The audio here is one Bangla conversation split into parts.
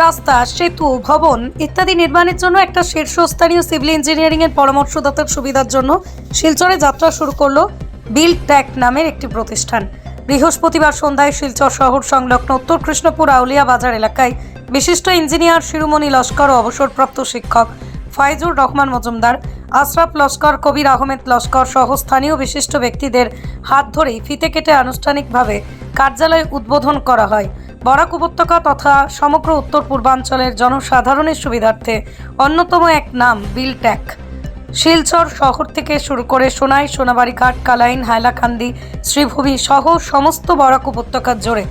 রাস্তা, সেতু, ভবন ইত্যাদি নির্মাণের জন্য একটা শীর্ষস্থানীয় সিভিল ইঞ্জিনিয়ারিং এর পরামর্শদাতার সুবিধার জন্য শিলচরে যাত্রা শুরু করল বিল ট্যাক নামের একটি প্রতিষ্ঠান। বৃহস্পতিবার সন্ধ্যায় শিলচর শহর সংলগ্ন উত্তর কৃষ্ণপুর আউলিয়া বাজার এলাকায় বিশিষ্ট ইঞ্জিনিয়ার শিরোমণি লস্কর ও অবসরপ্রাপ্ত শিক্ষক ফাইজুর রহমান মজুমদার, আশরাফ লস্কর, কবির আহমেদ লস্কর সহ স্থানীয় বিশিষ্ট ব্যক্তিদের হাত ধরেই ফিতে কেটে আনুষ্ঠানিকভাবে কার্যালয় উদ্বোধন করা হয়। বরাক উপত্যকা তথা সমগ্র উত্তর পূর্বাঞ্চলের জনসাধারণের সুবিধার্থে অন্যতম এক নাম বিলট্যাক। শিলচর শহর থেকে শুরু করে সোনাই, সোনাবাড়ি ঘাট, কালাইন, হাইলাকান্দি, শ্রীভূমি সহ সমস্ত বরাক উপত্যকা জুড়ে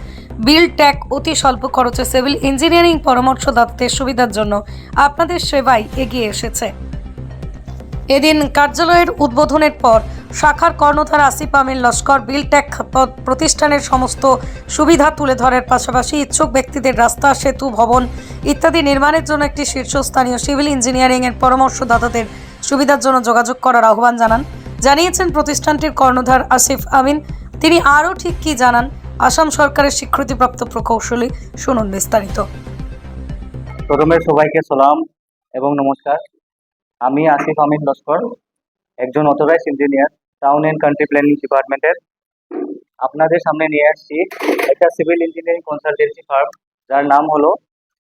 বিল ট্যাক অতি স্বল্প খরচে সিভিল ইঞ্জিনিয়ারিং পরামর্শদাতাদের সুবিধার জন্য আপনাদের সেবায় এগিয়ে এসেছে। এদিন কার্যালয়ের উদ্বোধনের পর শাখার কর্ণধার আসিফ আমিন লস্কর বিলটেক প্রতিষ্ঠানের সমস্ত সুবিধা তুলে ধরার পাশাপাশি ইচ্ছুক ব্যক্তিদের রাস্তা, সেতু, ভবন ইত্যাদি নির্মাণের জন্য একটি শীর্ষস্থানীয় সিভিল ইঞ্জিনিয়ারিং এর পরামর্শদাতাদের সুবিধার জন্য যোগাযোগ করার আহ্বান জানান। জানিয়েছেন প্রতিষ্ঠানটির কর্ণধার আসিফ আমিন। তিনি আরও ঠিক কী জানান, আসাম সরকারের স্বীকৃতিপ্রাপ্ত প্রকৌশলী শুনুন বিস্তারিত। প্রথমে সবাইকে সালাম এবং নমস্কার। আমি আসিফ আমিন লস্কর, একজন authorise engineer. Town and country planning ডিপার্টমেন্টের আপনাদের সামনে নিয়ে আসছি একটা সিভিল ইঞ্জিনিয়ারিং কনসালটেন্সি ফার্ম যার নাম হলো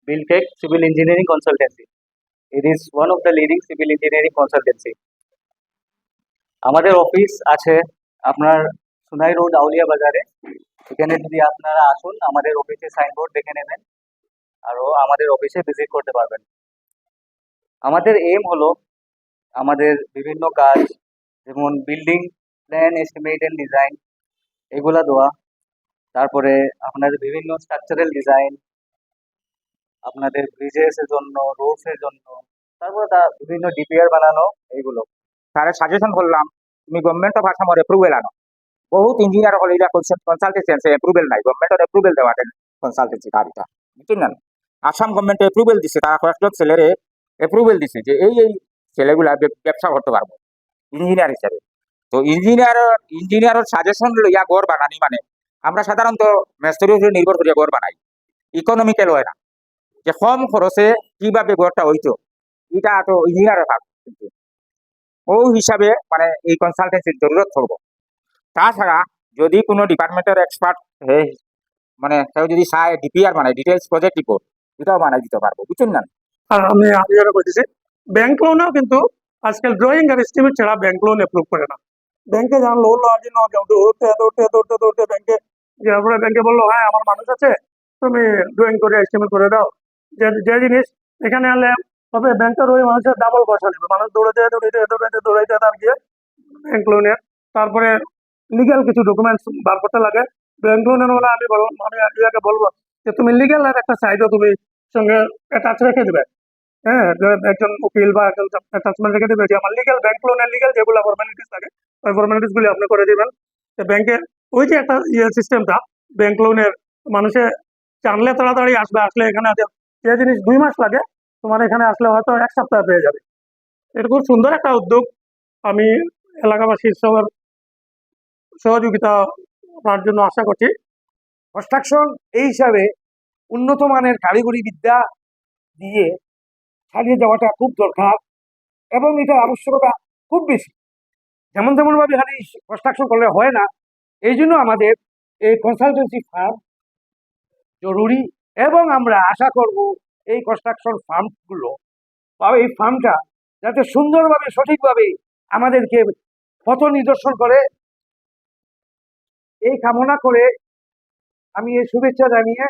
Biltech civil engineering consultancy it is one of the leading civil engineering consultancy আমাদের অফিস আছে আপনার সুনাই রোড আউলিয়া বাজারে এখানে যদি আপনারা আসুন, আমাদের অফিসে সাইনবোর্ড দেখে নেবেন, আরও আমাদের অফিসে ভিজিট করতে পারবেন। আমাদের এম হলো আমাদের বিভিন্ন কাজ যেমন building plan estimate and design এগুলা দেওয়া। তারপরে আপনাদের বিভিন্ন স্ট্রাকচারাল ডিজাইন আপনাদের ব্রিজেসের জন্য রোডসের জন্য, তারপরে তা বিভিন্ন ডিপিআর বানানো এইগুলো তারে সাজেশন করলাম, তুমি গভর্নমেন্ট অফ আসামর এপ্রুভেল আনো। বহুত ইঞ্জিনিয়ার হল এটা কনসালটেন্সি এপ্রুভেল নাই। গভর্নমেন্টের এপ্রুভেল দেওয়া কনসালটেন্সি কারিটা বুঝছেন না? আসাম গভর্নমেন্ট এপ্রুভেল দিছে তারা কয়েকজন ছেলেরে এপ্রুভেল দিছে যে এই এই ছেলেগুলা ব্যবসা করতে পারব। ইঞ্জিনিয়ার হিসাবে। তো ইঞ্জিনিয়ার ইঞ্জিনিয়ারের সাজেশন লইয়া গড় বানানি মানে। আমরা সাধারণত মেস্তরির উপরে নির্ভর করিয়া গড় বানাই। ইকোনমিক্যাল হয় না। যে কম খরচে কীভাবে গড়টা হইতো এটা তো ইঞ্জিনিয়ারের ভাগ কিন্তু ও হিসাবে মানে এই কনসালটেন্সির জরুরত থাকব তাছাড়া যদি কোনো ডিপার্টমেন্টের এক্সপার্ট হে মানে কেউ যদি চায় ডিপিআর মানে ডিটেলস প্রজেক্ট রিপোর্ট এটাও বানাই দিতে পারব বুঝছেন না আমি আমি যেটা ব্যাংক লোনও কিন্তু আজকাল ড্রয়িং আর এস্টিমেট ছাড়া ব্যাংক লোন অ্যাপ্রুভ করে না। ব্যাংকে যান লোন লওয়ার জন্য দৌড়তে দৌড়তে দৌড়তে দৌড়তে ব্যাংকে যাওয়ার পরে ব্যাংকে বলল হ্যাঁ আমার মানুষ আছে, তুমি ড্রয়িং করে এস্টিমেট করে দাও। যে যে জিনিস এখানে আনলে তবে ব্যাংকের ওই মানুষের ডাবল পয়সা নেবে। মানুষ দৌড়ে দৌড়াতে দৌড়াইতে দৌড়াইতে দৌড়াইতে তার গিয়ে ব্যাংক লোনের তারপরে লিগ্যাল কিছু ডকুমেন্টস বার করতে লাগে। ব্যাংক লোনের হলে আমি বল, আমি ইয়াকে বলব যে, তুমি লিগ্যাল একটা সাইডও তুমি সঙ্গে অ্যাটাচ রেখে দেবে। হ্যাঁ একজন উকিল বা একজন অ্যাটাচমেন্ট রেখে দেবে যে আমার লিগেল ব্যাংক লোনের লিগেল যেগুলো ফর্মালিটিস থাকে, ওই ফর্মালিটিস গুলি আপনি করে দিবেন। ব্যাংকে ওই যে একটা ইয়ে সিস্টেমটা ব্যাংক লোনের মানুষে জানলে তাড়াতাড়ি আসবে, আসলে এখানে যে জিনিস দুই মাস লাগে, তোমার এখানে আসলে হয়তো এক সপ্তাহে পেয়ে যাবে। এটা খুব সুন্দর একটা উদ্যোগ। আমি এলাকাবাসীর সবার সহযোগিতা পাওয়ার জন্য আশা করছি। কনস্ট্রাকশন এই হিসাবে উন্নত মানের কারিগরি বিদ্যা দিয়ে চালিয়ে যাওয়াটা খুব দরকার এবং এটার আবশ্যকতা খুব বেশি। যেমন তেমন ভাবে খালি কনস্ট্রাকশন করলে হয় না। এই জন্য আমাদের এই কনসালটেন্সি ফার্ম জরুরি এবং আমরা আশা করব এই কনস্ট্রাকশন ফার্মগুলো বা এই ফার্মটা যাতে সুন্দরভাবে, সঠিকভাবে আমাদেরকে পথ নিদর্শন করে। এই কামনা করে আমি এই শুভেচ্ছা জানিয়ে